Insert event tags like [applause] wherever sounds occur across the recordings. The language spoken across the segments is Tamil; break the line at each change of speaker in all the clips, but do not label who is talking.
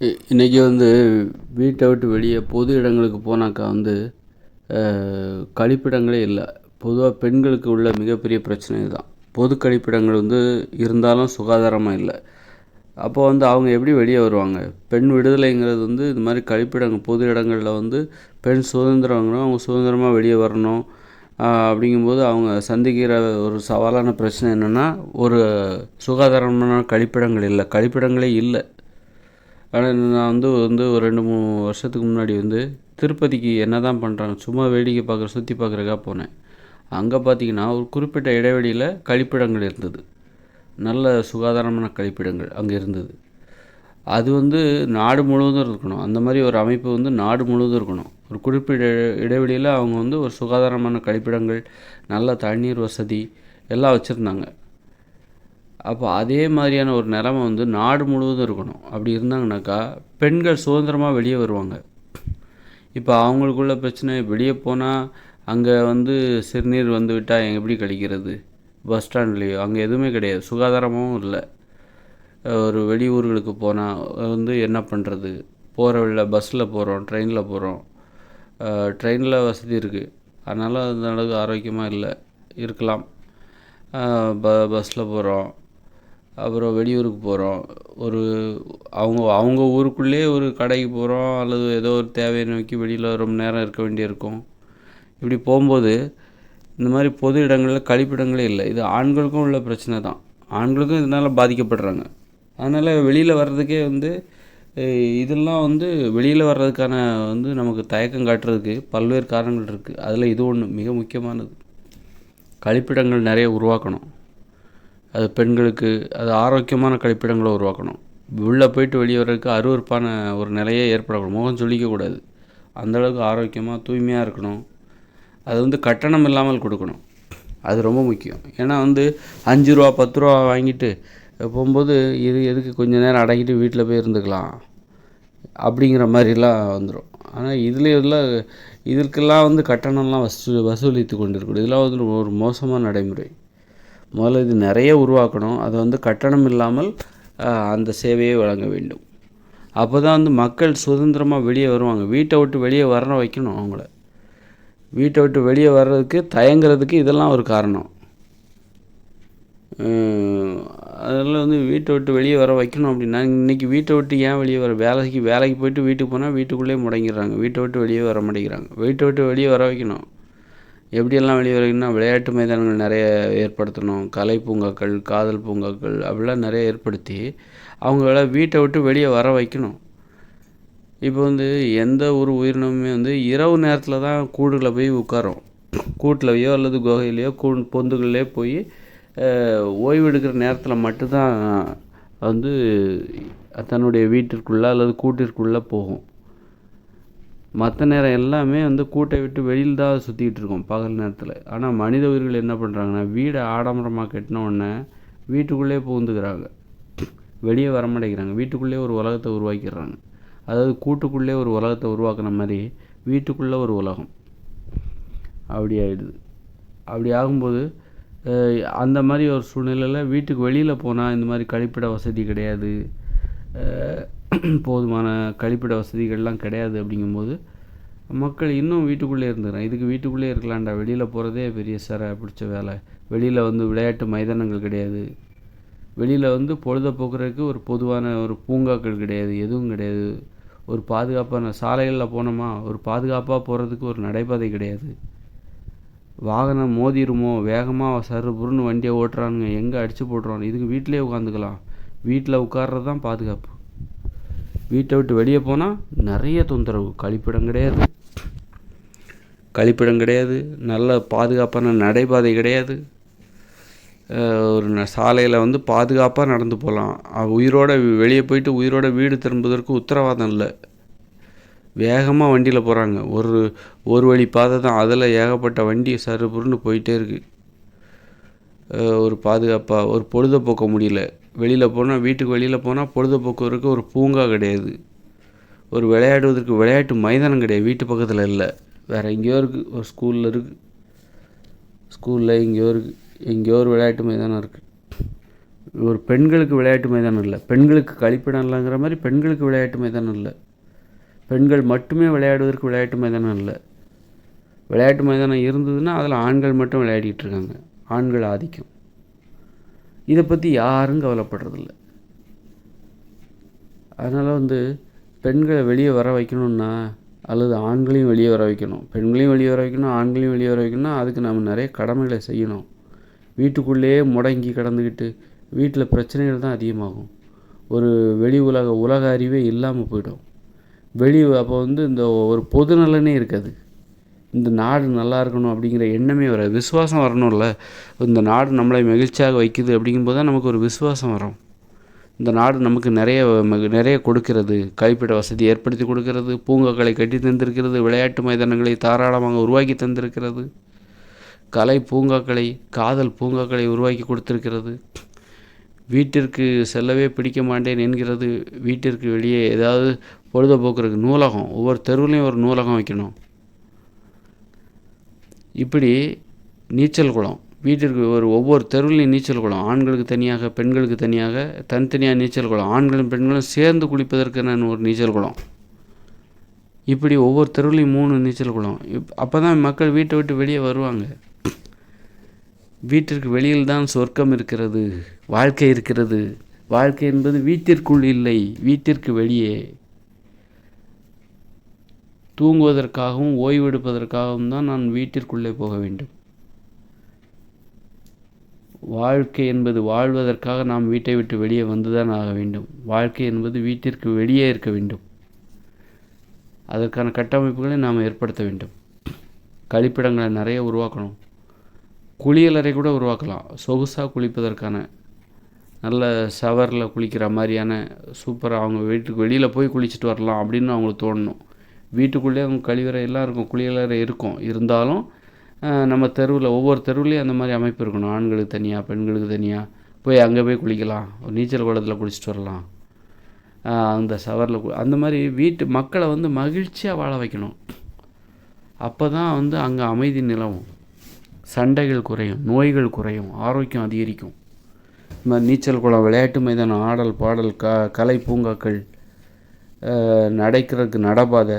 இ- வந்து வீட்டை விட்டு வெளியே பொது இடங்களுக்கு போனாக்கா வந்து கழிப்பிடங்களே இல்லை. பொதுவாக பெண்களுக்கு உள்ள மிகப்பெரிய பிரச்சனை இதுதான். பொது கழிப்பிடங்கள் வந்து இருந்தாலும் சுகாதாரமாக இல்லை. அப்போ வந்து அவங்க எப்படி வெளியே வருவாங்க? பெண் விடுதலைங்கிறது வந்து இது மாதிரி கழிப்பிடங்கள் பொது இடங்களில் வந்து பெண் சுதந்திரங்களும் அவங்க சுதந்திரமாக வெளியே வரணும் அப்படிங்கும்போது அவங்க சந்திக்கிற ஒரு சவாலான பிரச்சனை என்னென்னா ஒரு சுகாதாரமான கழிப்பிடங்கள் இல்லை. கழிப்பிடங்களே இல்லை. ஆனால் நான் வந்து வந்து ஒரு ரெண்டு மூணு வருஷத்துக்கு முன்னாடி வந்து திருப்பதிக்கு என்ன தான் பண்ணுறாங்க சும்மா வேடிக்கை பார்க்குற சுற்றி பார்க்குறக்கா போனேன். அங்கே பார்த்தீங்கன்னா ஒரு குறிப்பிட்ட இடைவெளியில் கழிப்பிடங்கள் இருந்தது. நல்ல சுகாதாரமான கழிப்பிடங்கள் அங்கே இருந்தது. அது வந்து நாடு முழுவதும் இருக்கணும். அந்த மாதிரி ஒரு அமைப்பு வந்து நாடு முழுவதும் இருக்கணும். ஒரு குறிப்பிட்ட இடைவெளியில் அவங்க வந்து ஒரு சுகாதாரமான கழிப்பிடங்கள் நல்ல தண்ணீர் வசதி எல்லாம் வச்சுருந்தாங்க. அப்போ அதே மாதிரியான ஒரு நிலமை வந்து நாடு முழுவதும் இருக்கணும். அப்படி இருந்தாங்கனாக்கா பெண்கள் சுதந்திரமாக வெளியே வருவாங்க. இப்போ அவங்களுக்குள்ள பிரச்சனை வெளியே போனால் அங்கே வந்து சிறுநீர் வந்து விட்டால் எப்படி கழிக்கிறது? பஸ் ஸ்டாண்ட்லேயோ அங்கே எதுவுமே கிடையாது. சுகாதாரமும் இல்லை. ஒரு வெளியூர்களுக்கு போனால் வந்து என்ன பண்ணுறது போகிற வழியில் பஸ்ஸில் போகிறோம் ட்ரெயினில் போகிறோம் ட்ரெயினில் வசதி இருக்குது அதனால் அந்த அளவுக்கு ஆரோக்கியமாக இல்லை. இருக்கலாம். ப பஸ்ஸில் போகிறோம் அப்புறம் வெளியூருக்கு போகிறோம் ஒரு அவங்க அவங்க ஊருக்குள்ளேயே ஒரு கடைக்கு போகிறோம் அல்லது ஏதோ ஒரு தேவையை நோக்கி வெளியில் ரொம்ப நேரம் இருக்க வேண்டியிருக்கும். இப்படி போகும்போது இந்த மாதிரி பொது இடங்களில் கழிப்பிடங்களே இல்லை. இது ஆண்களுக்கும் உள்ள பிரச்சனை தான். ஆண்களுக்கும் இதனால் பாதிக்கப்படுறாங்க. அதனால் வெளியில் வர்றதுக்கே வந்து இதெல்லாம் வந்து வெளியில் வர்றதுக்கான வந்து நமக்கு தயக்கம் காட்டுறதுக்கு பல்வேறு காரணங்கள் இருக்குது அதில் இது ஒன்று மிக முக்கியமானது. கழிப்பிடங்கள் நிறைய உருவாக்கணும். அது பெண்களுக்கு அது ஆரோக்கியமான கழிப்பிடங்களை உருவாக்கணும். உள்ளே போயிட்டு வெளியே வர்றதுக்கு அருவருப்பான ஒரு நிலையே ஏற்படக்கூடாது. முகம் சொல்லிக்கக்கூடாது அந்தளவுக்கு ஆரோக்கியமாக தூய்மையாக இருக்கணும். அது வந்து கட்டணம் இல்லாமல் கொடுக்கணும். அது ரொம்ப முக்கியம். ஏன்னா வந்து அஞ்சு ரூபா பத்து ரூபா வாங்கிட்டு போகும்போது இது எதுக்கு கொஞ்ச நேரம் அடங்கிட்டு வீட்டில் போய் இருந்துக்கலாம்? அப்படிங்கிற மாதிரிலாம் வந்துடும் ஆனால் இதில் இதெல்லாம் இதற்கெல்லாம் வந்து கட்டணம்லாம் வசூ வசூலித்து கொண்டு இருக்கணும் இதெல்லாம் வந்து ஒரு மோசமான நடைமுறை. முதல்ல இது நிறைய உருவாக்கணும். அதை வந்து கட்டணம் இல்லாமல் அந்த சேவையை வழங்க வேண்டும். அப்போ தான் வந்து மக்கள் சுதந்திரமாக வெளியே வருவாங்க. வீட்டை விட்டு வெளியே வர வைக்கணும் அவங்கள. வீட்டை விட்டு வெளியே வர்றதுக்கு தயங்குறதுக்கு இதெல்லாம் ஒரு காரணம். அதில் வந்து வீட்டை விட்டு வெளியே வர வைக்கணும் அப்படின்னா இன்றைக்கி வீட்டை விட்டு ஏன் வெளியே வர? வேலைக்கு வேலைக்கு போயிட்டு வீட்டுக்கு போனால் வீட்டுக்குள்ளேயே முடங்கிடுறாங்க. வீட்டை விட்டு வெளியே வர மாட்டேங்கிறாங்க. வீட்டை விட்டு வெளியே வர வைக்கணும். எப்படியெல்லாம் வெளியே வர விளையாட்டு மைதானங்கள் நிறைய ஏற்படுத்தணும். கலை பூங்காக்கள் காதல் பூங்காக்கள் அப்படிலாம் நிறைய ஏற்படுத்தி அவங்கள வீட்டை விட்டு வெளியே வர வைக்கணும். இப்போ வந்து எந்த ஒரு உயிரினமுமே வந்து இரவு நேரத்தில் தான் கூடுகளை போய் உட்காரும். கூட்டிலையோ அல்லது குகையிலையோ கூ பொந்துகள்லேயோ போய் ஓய்வெடுக்கிற ஓய்வு எடுக்கிற நேரத்தில் மட்டும்தான் வந்து தன்னுடைய வீட்டிற்குள்ளே அல்லது கூட்டிற்குள்ளே போகும். மற்ற நேரம் எல்லாமே வந்து கூட்டை விட்டு வெளியில் தான் சுற்றிக்கிட்டு இருக்கோம் பகல் நேரத்தில். ஆனால் மனித உயிர்கள் என்ன பண்ணுறாங்கன்னா வீடை ஆடம்பரமாக கட்டின உடனே வீட்டுக்குள்ளே புகுந்துக்கிறாங்க. வெளியே வரமாட்டேங்கிறாங்க. வீட்டுக்குள்ளே ஒரு உலகத்தை உருவாக்கிடுறாங்க. அதாவது கூட்டுக்குள்ளே ஒரு உலகத்தை உருவாக்குன மாதிரி வீட்டுக்குள்ளே ஒரு உலகம். அப்படி ஆகிடுது அப்படி ஆகும்போது அந்த மாதிரி ஒரு சூழ்நிலையில் வீட்டுக்கு வெளியில் போனால் இந்த மாதிரி கழிப்பிட வசதி கிடையாது. [clears throat] போதுமான கழிப்பிட வசதிகள்லாம் கிடையாது அப்படிங்கும்போது மக்கள் இன்னும் வீட்டுக்குள்ளே இருந்துக்கிறாங்க இதுக்கு வீட்டுக்குள்ளே இருக்கலாம்டா வெளியில் போகிறதே பெரிய சர பிடிச்ச வேலை. வெளியில் வந்து விளையாட்டு மைதானங்கள் கிடையாது. வெளியில் வந்து பொழுத போக்குறதுக்கு ஒரு பொதுவான ஒரு பூங்காக்கள் கிடையாது எதுவும் கிடையாது. ஒரு பாதுகாப்பான சாலைகளில் போனோமா ஒரு பாதுகாப்பாக போகிறதுக்கு ஒரு நடைபாதை கிடையாது. வாகனம் மோதிருமோ வேகமாக சருபுருன்னு வண்டியை ஓட்டுறானுங்க எங்கே அடித்து போட்டுருவாங்க இதுக்கு வீட்டிலே உட்காந்துக்கலாம். வீட்டில் உட்கார்றது தான் பாதுகாப்பு. வீட்டை விட்டு வெளியே போனால் நிறைய தொந்தரவு. கழிப்பிடம் கிடையாது. கழிப்பிடம் கிடையாது. நல்ல பாதுகாப்பான நடைபாதை கிடையாது. ஒரு ந- சாலையில் வந்து பாதுகாப்பாக நடந்து போகலாம் உயிரோட வெளியே போயிட்டு உயிரோட வீடு திரும்புவதற்கு உத்தரவாதம் இல்லை. வேகமாக வண்டியில் போகிறாங்க ஒரு ஒரு வழி பாதை தான். அதில் ஏகப்பட்ட வண்டி சருபுருன்னு போயிட்டே இருக்குது ஒரு பாதுகாப்பாக ஒரு பொழுதுபோக்க முடியல. வெளியில் போனால் வீட்டுக்கு வெளியில் போனால் பொழுதுபோக்குவதற்கு ஒரு பூங்கா கிடையாது. ஒரு விளையாடுவதற்கு விளையாட்டு மைதானம் கிடையாது. வீட்டு பக்கத்தில் இல்லை. வேறு எங்கேயோ இருக்குது ஒரு ஸ்கூலில் இருக்குது ஸ்கூலில் எங்கேயோ இருக்குது எங்கேயோ ஒரு விளையாட்டு மைதானம் இருக்குது ஒரு பெண்களுக்கு விளையாட்டு மைதானம் இல்லை. பெண்களுக்கு கழிப்பிடம் இல்லைங்கிற மாதிரி பெண்களுக்கு விளையாட்டு மைதானம் இல்லை. பெண்கள் மட்டுமே விளையாடுவதற்கு விளையாட்டு மைதானம் இல்லை. விளையாட்டு மைதானம் இருந்ததுன்னா அதில் ஆண்கள் மட்டும் விளையாடிட்டு இருக்காங்க. ஆண்கள் ஆதிக்கம். இதை பற்றி யாரும் கவலைப்படுறதில்ல. அதனால் வந்து பெண்களை வெளியே வர வைக்கணும்னா அல்லது ஆண்களையும் வெளியே வர வைக்கணும். பெண்களையும் வெளியே வர வைக்கணும் ஆண்களையும் வெளியே வர வைக்கணும்னா அதுக்கு நம்ம நிறைய கடமைகளை செய்யணும். வீட்டுக்குள்ளேயே முடங்கி கடந்துக்கிட்டு வீட்டில் பிரச்சனைகள் தான் அதிகமாகும். ஒரு வெளி உலக உலக அறிவே இல்லாமல் போயிடும். வெளி அப்போ வந்து இந்த ஒரு பொது நலனே இருக்காது. இந்த நாடு நல்லா இருக்கணும் அப்படிங்கிற எண்ணமே வராது. விசுவாசம் வரணும்ல. இந்த நாடு நம்மளை மகிழ்ச்சியாக வைக்குது அப்படிங்கும்போது தான் நமக்கு ஒரு விசுவாசம் வரும். இந்த நாடு நமக்கு நிறைய ம- நிறைய கொடுக்கிறது. கழிப்பிட வசதி ஏற்படுத்தி கொடுக்கிறது. பூங்காக்களை கட்டி தந்திருக்கிறது. விளையாட்டு மைதானங்களை தாராளமாக உருவாக்கி தந்திருக்கிறது. கலை பூங்காக்களை காதல் பூங்காக்களை உருவாக்கி கொடுத்திருக்கிறது. வீட்டிற்கு செல்லவே பிடிக்க மாட்டேன் என்கிறது. வீட்டிற்கு வெளியே ஏதாவது பொழுதுபோக்குறதுக்கு நூலகம். ஒவ்வொரு தெருவுலேயும் ஒரு நூலகம் வைக்கணும். இப்படி நீச்சல் குளம் வீட்டிற்கு ஒரு ஒவ்வொரு தெருவிலையும் நீச்சல் குளம் ஆண்களுக்கு தனியாக பெண்களுக்கு தனியாக தனித்தனியாக நீச்சல் குளம் ஆண்களும் பெண்களும் சேர்ந்து குளிப்பதற்கான ஒரு நீச்சல் குளம். இப்படி ஒவ்வொரு தெருவிலையும் மூணு நீச்சல் குளம். இப் அப்போ தான் மக்கள் வீட்டை விட்டு வெளியே வருவாங்க. வீட்டிற்கு வெளியில் தான் சொர்க்கம் இருக்கிறது வாழ்க்கை இருக்கிறது. வாழ்க்கை என்பது வீட்டிற்குள் இல்லை வீட்டிற்கு வெளியே. தூங்குவதற்காகவும் ஓய்வெடுப்பதற்காகவும் தான் நான் வீட்டிற்குள்ளே போக வேண்டும். வாழ்க்கை என்பது வாழ்வதற்காக நாம் வீட்டை விட்டு வெளியே வந்துதான் ஆக வேண்டும். வாழ்க்கை என்பது வீட்டிற்கு வெளியே இருக்க வேண்டும். அதற்கான கட்டமைப்புகளை நாம் ஏற்படுத்த வேண்டும். கழிப்பிடங்களை நிறைய உருவாக்கணும். குளியலறை கூட உருவாக்கலாம். சொகுசாக குளிப்பதற்கான நல்ல ஷவரில் குளிக்கிற மாதிரியான சூப்பராக அவங்க வீட்டுக்கு வெளியில் போய் குளிச்சுட்டு வரலாம் அப்படின்னு அவங்களுக்கு தோணணும். வீட்டுக்குள்ளேயே அவங்க கழிவறை எல்லாம் இருக்கும் குளியலறை இருக்கும். இருந்தாலும் நம்ம தெருவில் ஒவ்வொரு தெருவுலேயும் அந்த மாதிரி அமைப்பு இருக்கணும். ஆண்களுக்கு தனியாக பெண்களுக்கு தனியாக போய் அங்கே போய் குளிக்கலாம். ஒரு நீச்சல் குளத்தில் குளிச்சுட்டு வரலாம். அந்த சவரில் அந்த மாதிரி வீட்டு மக்களை வந்து மகிழ்ச்சியாக வாழ வைக்கணும். அப்போ தான் வந்து அங்கே அமைதி நிலவும். சண்டைகள் குறையும் நோய்கள் குறையும் ஆரோக்கியம் அதிகரிக்கும். இந்த மாதிரி நீச்சல் குளம் விளையாட்டு மைதானம் ஆடல் பாடல் க கலை பூங்காக்கள் நடக்கிறதுக்கு நடைபாதை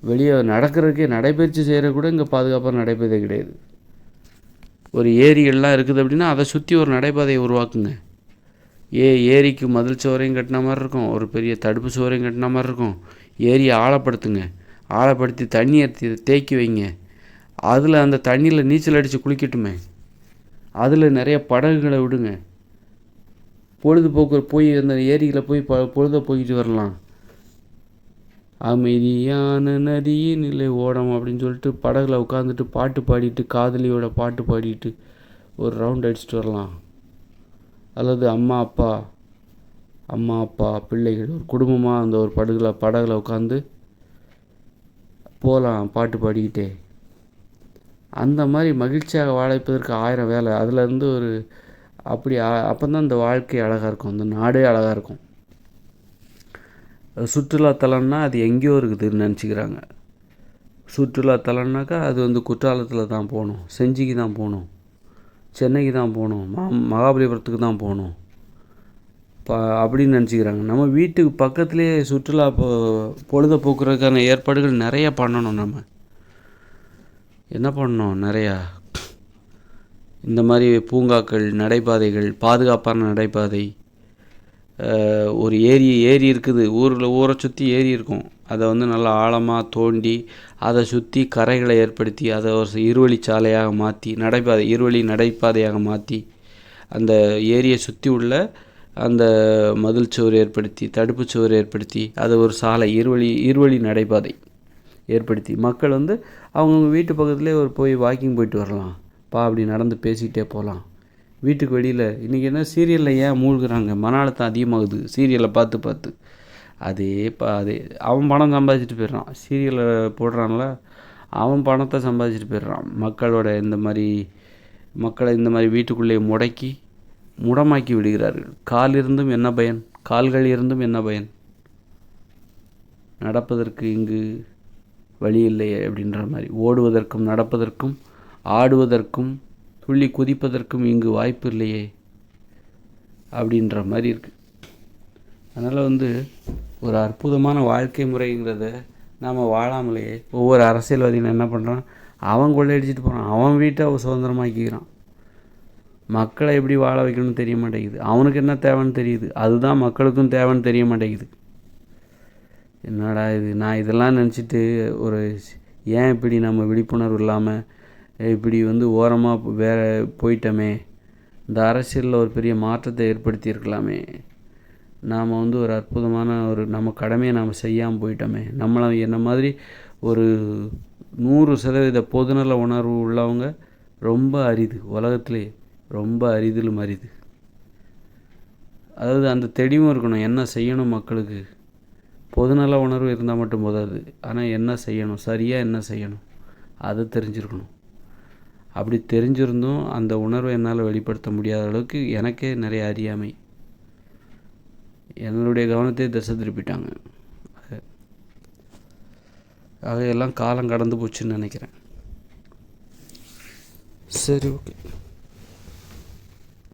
வெளியே நடக்கிறதுக்கே நடைபயிற்சி செய்கிற கூட இங்கே பாதுகாப்பாக நடைபாதை கிடையாது. ஒரு ஏரிகள்லாம் இருக்குது அப்படின்னா அதை சுற்றி ஒரு நடைபாதையை உருவாக்குங்க. ஏ ஏரிக்கு மதில் சுவரையும் கட்டின மாதிரி இருக்கும். ஒரு பெரிய தடுப்பு சுவரையும் கட்டின மாதிரி இருக்கும். ஏரியை ஆழப்படுத்துங்க. ஆழப்படுத்தி தண்ணியை தேக்கி வைங்க. அதில் அந்த தண்ணியில் நீச்சல் அடித்து குளிக்கட்டுமே. அதில் நிறைய படகுகளை விடுங்க. பொழுதுபோக்கு போய் அந்த ஏரியில் போய் ப பொழுத போய்கிட்டு வரலாம். அமைதியான நதியின் நிலை ஓடம் அப்படின்னு சொல்லிட்டு படகுல உட்காந்துட்டு பாட்டு பாடிட்டு காதலியோட பாட்டு பாடிட்டு ஒரு ரவுண்ட் அடிச்சுட்டு வரலாம். அல்லது அம்மா அப்பா அம்மா அப்பா பிள்ளைகள் ஒரு குடும்பமாக அந்த ஒரு படகுல படகுல உட்காந்து போகலாம் பாட்டு பாடிக்கிட்டே. அந்த மாதிரி மகிழ்ச்சியாக வாழைப்பதற்கு ஆயிரம் வேலை. அதுலேருந்து ஒரு அப்படி அப்போ தான் இந்த வாழ்க்கை அழகாக இருக்கும் இந்த நாடே அழகாக இருக்கும். சுற்றுலாத்தலம்னா அது எங்கேயோ இருக்குதுன்னு நினச்சிக்கிறாங்க. சுற்றுலாத்தலம்னாக்கா அது வந்து குற்றாலத்தில் தான் போகணும் செஞ்சிக்கு தான் போகணும் சென்னைக்கு தான் போகணும் மா மகாபலிபுரத்துக்கு தான் போகணும். ப அப்படின்னு நினச்சிக்கிறாங்க. நம்ம வீட்டுக்கு பக்கத்துலேயே சுற்றுலா பொ பொழுத போக்குறதுக்கான ஏற்பாடுகள் நிறைய பண்ணணும் நம்ம. என்ன பண்ணணும் நிறையா? இந்த மாதிரி பூங்காக்கள் நடைபாதைகள் பாதுகாப்பான நடைபாதை ஒரு ஏரி ஏரி இருக்குது. ஊரில் ஊரை சுற்றி ஏரி இருக்கும். அதை வந்து நல்லா ஆழமாக தோண்டி அதை சுற்றி கரைகளை ஏற்படுத்தி அதை ஒரு இருவழிச்சாலையாக மாற்றி நடைபாதை இருவழி நடைபாதையாக மாற்றி அந்த ஏரியை சுற்றி உள்ள அந்த மதில் சுவர் ஏற்படுத்தி தடுப்பு சுவர் ஏற்படுத்தி அதை ஒரு சாலை இருவழி இருவழி நடைபாதை ஏற்படுத்தி மக்கள் வந்து அவங்கவுங்க வீட்டு பக்கத்துலேயே ஒரு போய் வாக்கிங் போயிட்டு வரலாம். வா அப்படி நடந்து பேசிக்கிட்டே போகலாம். வீட்டுக்கு வெளியில் இன்றைக்கி என்ன சீரியலில் ஏன் மூழ்கிறாங்க? மன அழுத்தம் அதிகமாகுது. சீரியலை பார்த்து பார்த்து. அதே பா அதே அவன் பணம் சம்பாதிச்சிட்டு போயிடுறான். சீரியலை போடுறான்ல அவன் பணத்தை சம்பாதிச்சிட்டு போயிடுறான். மக்களோட இந்த மாதிரி மக்களை இந்த மாதிரி வீட்டுக்குள்ளே முடக்கி முடமாக்கி விடுகிறார்கள். கால் இருந்தும் என்ன பயன்? கால்கள் இருந்தும் என்ன பயன்? நடப்பதற்கு இங்கு வழி இல்லையே அப்படின்ற மாதிரி. ஓடுவதற்கும் நடப்பதற்கும் ஆடுவதற்கும் துள்ளி குதிப்பதற்கும் இங்கு வாய்ப்பு இல்லையே அப்படின்ற மாதிரி இருக்குது அதனால் வந்து ஒரு அற்புதமான வாழ்க்கை முறைங்கிறத நாம் வாழாமலேயே ஒவ்வொரு அரசியல்வாதிகளும் என்ன பண்ணுறான் அவன் கொள்ளையடிச்சிட்டு போகிறான் அவன் வீட்டை அவன் சுதந்திரமாக்கிக்கிறான். மக்களை எப்படி வாழ வைக்கணும்னு தெரிய மாட்டேங்குது. அவனுக்கு என்ன தேவைன்னு தெரியுது. அதுதான் மக்களுக்கும் தேவைன்னு தெரிய மாட்டேங்குது. என்னடா இது? நான் இதெல்லாம் நினச்சிட்டு ஒரு ஏன் இப்படி நம்ம விழிப்புணர்வு இல்லாமல் இப்படி வந்து ஓரமாக வேற போயிட்டோமே. இந்த அரசியலில் ஒரு பெரிய மாற்றத்தை ஏற்படுத்தியிருக்கலாமே. நாம் வந்து ஒரு அற்புதமான ஒரு நம்ம கடமையை நாம் செய்யாமல் போயிட்டோமே. நம்மளை என்ன மாதிரி ஒரு நூறு சதவீத பொதுநல உணர்வு உள்ளவங்க ரொம்ப அரிது. உலகத்திலே ரொம்ப அரிதிலும் அரிது. அதாவது அந்த தெளிவும் இருக்கணும். என்ன செய்யணும் மக்களுக்கு? பொதுநல உணர்வு இருந்தால் மட்டும் போதாது. ஆனால் என்ன செய்யணும்? சரியாக என்ன செய்யணும்? அது தெரிஞ்சிருக்கணும். அப்படி தெரிஞ்சிருந்தும் அந்த உணர்வை என்னால் வெளிப்படுத்த முடியாத அளவுக்கு எனக்கே நிறைய அறியாமை. என்னுடைய கவனத்தை திசை திருப்பிட்டாங்க. ஆக- எல்லாம் காலம் கடந்து போச்சுன்னு நினைக்கிறேன். சரி ஓகே